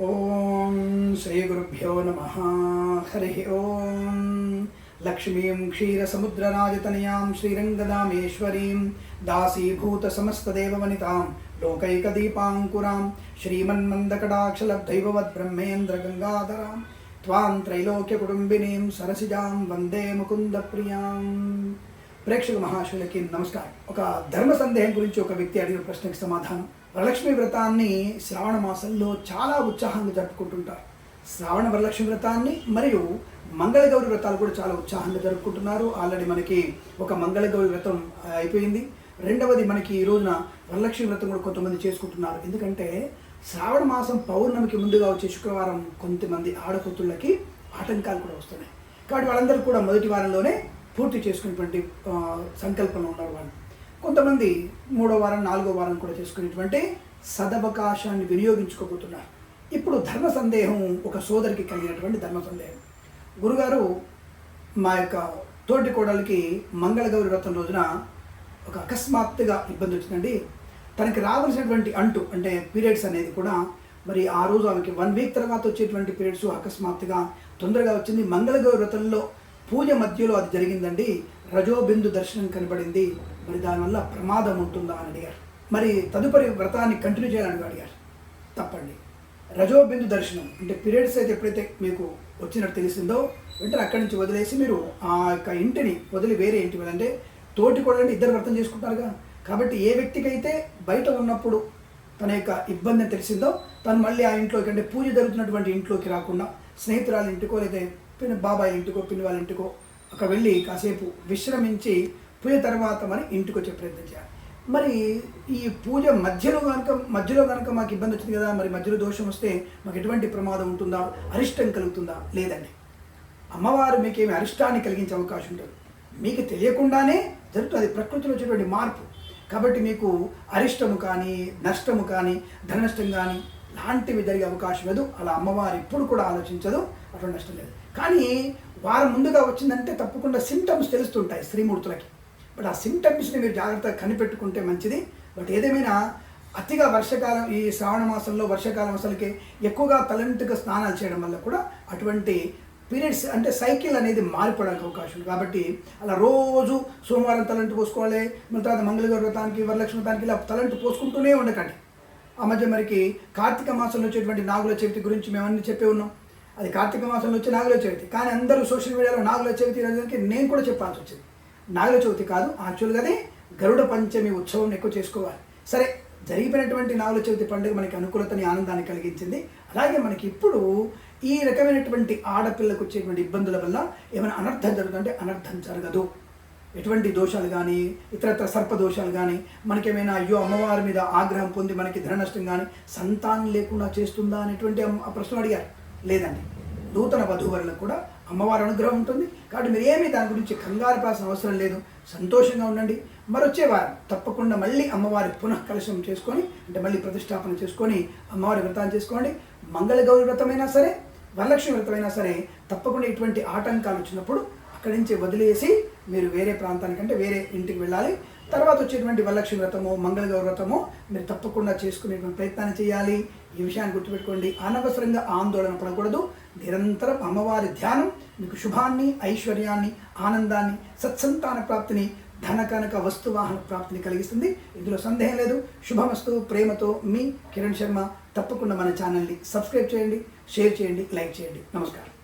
ఓం శ్రీ గురుభ్యో నమ. హరి ఓం. లక్ష్మీం క్షీరసముద్రరాజతనయాం శ్రీరంగదామేశ్వరీం దాసీభూత సమస్తదేవవనితాం లోకైకదీపాంకురాం శ్రీమన్మందకటాక్షలబ్ధైవవద్బ్రహ్మేంద్రగంగాధరాం త్వాం త్రైలోక్యకుటుంబినీం సరసిజాం వందే ముకుందప్రియాం. ప్రేక్షక మహాశులకి నమస్కారం. ఒక ధర్మ సందేహం గురించి ఒక వ్యక్తి అడిగిన ప్రశ్నకి సమాధానం. వరలక్ష్మి వ్రతాన్ని శ్రావణ మాసంలో చాలా ఉత్సాహంగా జరుపుకుంటుంటారు. శ్రావణ వరలక్ష్మి వ్రతాన్ని మరియు మంగళగౌరి వ్రతాలు కూడా చాలా ఉత్సాహంగా జరుపుకుంటున్నారు. ఆల్రెడీ మనకి ఒక మంగళగౌరి వ్రతం అయిపోయింది. రెండవది మనకి ఈ రోజున వరలక్ష్మి వ్రతం కూడా కొంతమంది చేసుకుంటున్నారు. ఎందుకంటే శ్రావణ మాసం పౌర్ణమికి ముందుగా వచ్చే శుక్రవారం కొంతమంది ఆడకూతుళ్ళకి ఆటంకాలు కూడా వస్తున్నాయి. కాబట్టి వాళ్ళందరూ కూడా మొదటి వారంలోనే పూర్తి చేసుకునేటువంటి సంకల్పంలో ఉన్నారు వాళ్ళు కొంతమంది మూడో వారం నాలుగో వారం కూడా చేసుకునేటువంటి సదవకాశాన్ని వినియోగించుకోబోతున్నారు. ఇప్పుడు ధర్మ సందేహం ఒక సోదరికి కలిగినటువంటి ధర్మ సందేహం. గురుగారు మా యొక్క తోటి కోడలికి మంగళగౌరి వ్రతం రోజున ఒక అకస్మాత్తుగా ఇబ్బంది వచ్చిందండి. తనకి రావాల్సినటువంటి అంటు అంటే పీరియడ్స్ అనేది కూడా మరి ఆ రోజు ఆమెకి వన్ వీక్ తర్వాత వచ్చేటువంటి పీరియడ్స్ అకస్మాత్తుగా తొందరగా వచ్చింది. మంగళగౌరి వ్రతంలో పూజ మధ్యలో అది జరిగిందండి. రజోబిందు దర్శనం కనబడింది. మరి దానివల్ల ప్రమాదం ఉంటుందా అని అడిగారు. మరి తదుపరి వ్రతాన్ని కంటిన్యూ చేయాలని అడిగారు. తప్పండి. రజోబిందు దర్శనం అంటే పీరియడ్స్ అయితే ఎప్పుడైతే మీకు వచ్చినట్టు తెలిసిందో వెంటనే అక్కడి నుంచి వదిలేసి మీరు ఆ యొక్క ఇంటిని వదిలి వేరే ఇంటి అంటే తోటి కూడా ఇద్దరు వ్రతం చేసుకుంటారుగా. కాబట్టి ఏ వ్యక్తికైతే బయట ఉన్నప్పుడు తన యొక్క ఇబ్బంది తెలిసిందో తను మళ్ళీ ఆ ఇంట్లోకి అంటే పూజ జరుగుతున్నటువంటి ఇంట్లోకి రాకుండా స్నేహితురాల ఇంటికో లేదా పిన్ని బాబాయ్ ఇంటికో పిన్ని వాళ్ళ ఇంటికో అక్కడ వెళ్ళి కాసేపు విశ్రమించి పూజ తర్వాత మరి ఇంటికి వచ్చే ప్రయత్నం చేయాలి. మరి ఈ పూజ మధ్యలో కనుక మధ్యలో కనుక మాకు ఇబ్బంది వచ్చింది కదా మరి మధ్యలో దోషం వస్తే మాకు ఎటువంటి ప్రమాదం ఉంటుందా? అరిష్టం కలుగుతుందా? లేదండి. అమ్మవారు మీకేమి అరిష్టాన్ని కలిగించే అవకాశం ఉంటుంది మీకు తెలియకుండానే జరుగుతుంది. అది ప్రకృతిలో వచ్చేటువంటి మార్పు. కాబట్టి మీకు అరిష్టము కానీ నష్టము కానీ ధన నష్టం కానీ లాంటివి జరిగే అవకాశం లేదు. అలా అమ్మవారు ఎప్పుడు కూడా ఆలోచించదు. అటువంటి నష్టం లేదు. కానీ వారం ముందుగా వచ్చిందంటే తప్పకుండా సిమ్టమ్స్ తెలుస్తుంటాయి స్త్రీమూర్తులకి. బట్ ఆ సిమ్టమ్స్ని మీరు జాగ్రత్తగా కనిపెట్టుకుంటే మంచిది. బట్ ఏదేమైనా అతిగా వర్షకాలం ఈ శ్రావణ మాసంలో వర్షాకాలం అసలుకి ఎక్కువగా తలంటుగా స్నానాలు చేయడం వల్ల కూడా అటువంటి పీరియడ్స్ అంటే సైకిల్ అనేది మారిపోవడానికి అవకాశం ఉంది. కాబట్టి అలా రోజు సోమవారం తలంటు పోసుకోవాలి మన తర్వాత మంగళగారు వ్రతానికి వరలక్ష్మి వ్రతానికి ఇలా తలంటు పోసుకుంటూనే ఉండకండి. ఆ మధ్య మరికి కార్తీక మాసంలో వచ్చేటువంటి నాగుల చవితి గురించి మేము అన్ని చెప్పే ఉన్నాం. అది కార్తీక మాసంలో వచ్చే నాగుల చవితి. కానీ అందరూ సోషల్ మీడియాలో నాగుల చవితి అనేదానికి నేను కూడా చెప్పాల్సి వచ్చింది. నాగుల చవితి కాదు యాక్చువల్గానే గరుడ పంచమి ఉత్సవం ఎక్కువ చేసుకోవాలి. సరే జరిగిపోయినటువంటి నాగుల చవితి పండుగ మనకి అనుకూలతని ఆనందాన్ని కలిగించింది. అలాగే మనకి ఇప్పుడు ఈ రకమైనటువంటి ఆడపిల్లకు వచ్చేటువంటి ఇబ్బందుల వల్ల ఏమైనా అనర్థం జరుగుతుందంటే అనర్థం జరగదు. ఎటువంటి దోషాలు కానీ ఇతరత్ర సర్ప దోషాలు కానీ మనకేమైనా అయ్యో అమ్మవారి మీద ఆగ్రహం పొంది మనకి ధన నష్టం కానీ సంతానం లేకుండా చేస్తుందా అనేటువంటి అమ్మ- ఆ ప్రశ్న అడిగారు. లేదండి. నూతన వధూవరులకు కూడా అమ్మవారి అనుగ్రహం ఉంటుంది. కాబట్టి మీరు ఏమీ దాని గురించి కంగారు పాల్సిన అవసరం లేదు. సంతోషంగా ఉండండి. మరొచ్చే వారం తప్పకుండా మళ్ళీ అమ్మవారి పునః కలశం చేసుకొని అంటే మళ్ళీ ప్రతిష్టాపన చేసుకొని అమ్మవారి వ్రతాన్ని చేసుకోండి. మంగళగౌరి వ్రతమైనా సరే వరలక్ష్మి వ్రతమైనా సరే తప్పకుండా ఇటువంటి ఆటంకాలు వచ్చినప్పుడు అక్కడి నుంచి వదిలేసి మీరు వేరే ప్రాంతానికంటే వేరే ఇంటికి వెళ్ళాలి. తర్వాత వచ్చేటువంటి వరలక్ష్మి వ్రతము మంగళగౌర వ్రతము మీరు తప్పకుండా చేసుకునేటువంటి ప్రయత్నాన్ని చేయాలి. ఈ విషయాన్ని గుర్తుపెట్టుకోండి. అనవసరంగా ఆందోళన పడకూడదు. నిరంతరం అమ్మవారి ధ్యానం మీకు శుభాన్ని ఐశ్వర్యాన్ని ఆనందాన్ని సత్సంతాన ప్రాప్తిని ధన కనక వస్తువాహన ప్రాప్తిని కలిగిస్తుంది. ఇందులో సందేహం లేదు. శుభమస్తు ప్రేమతో మీ కిరణ్ శర్మ తప్పకుండా మన ఛానల్ని సబ్స్క్రైబ్ చేయండి షేర్ చేయండి లైక్ చేయండి. నమస్కారం.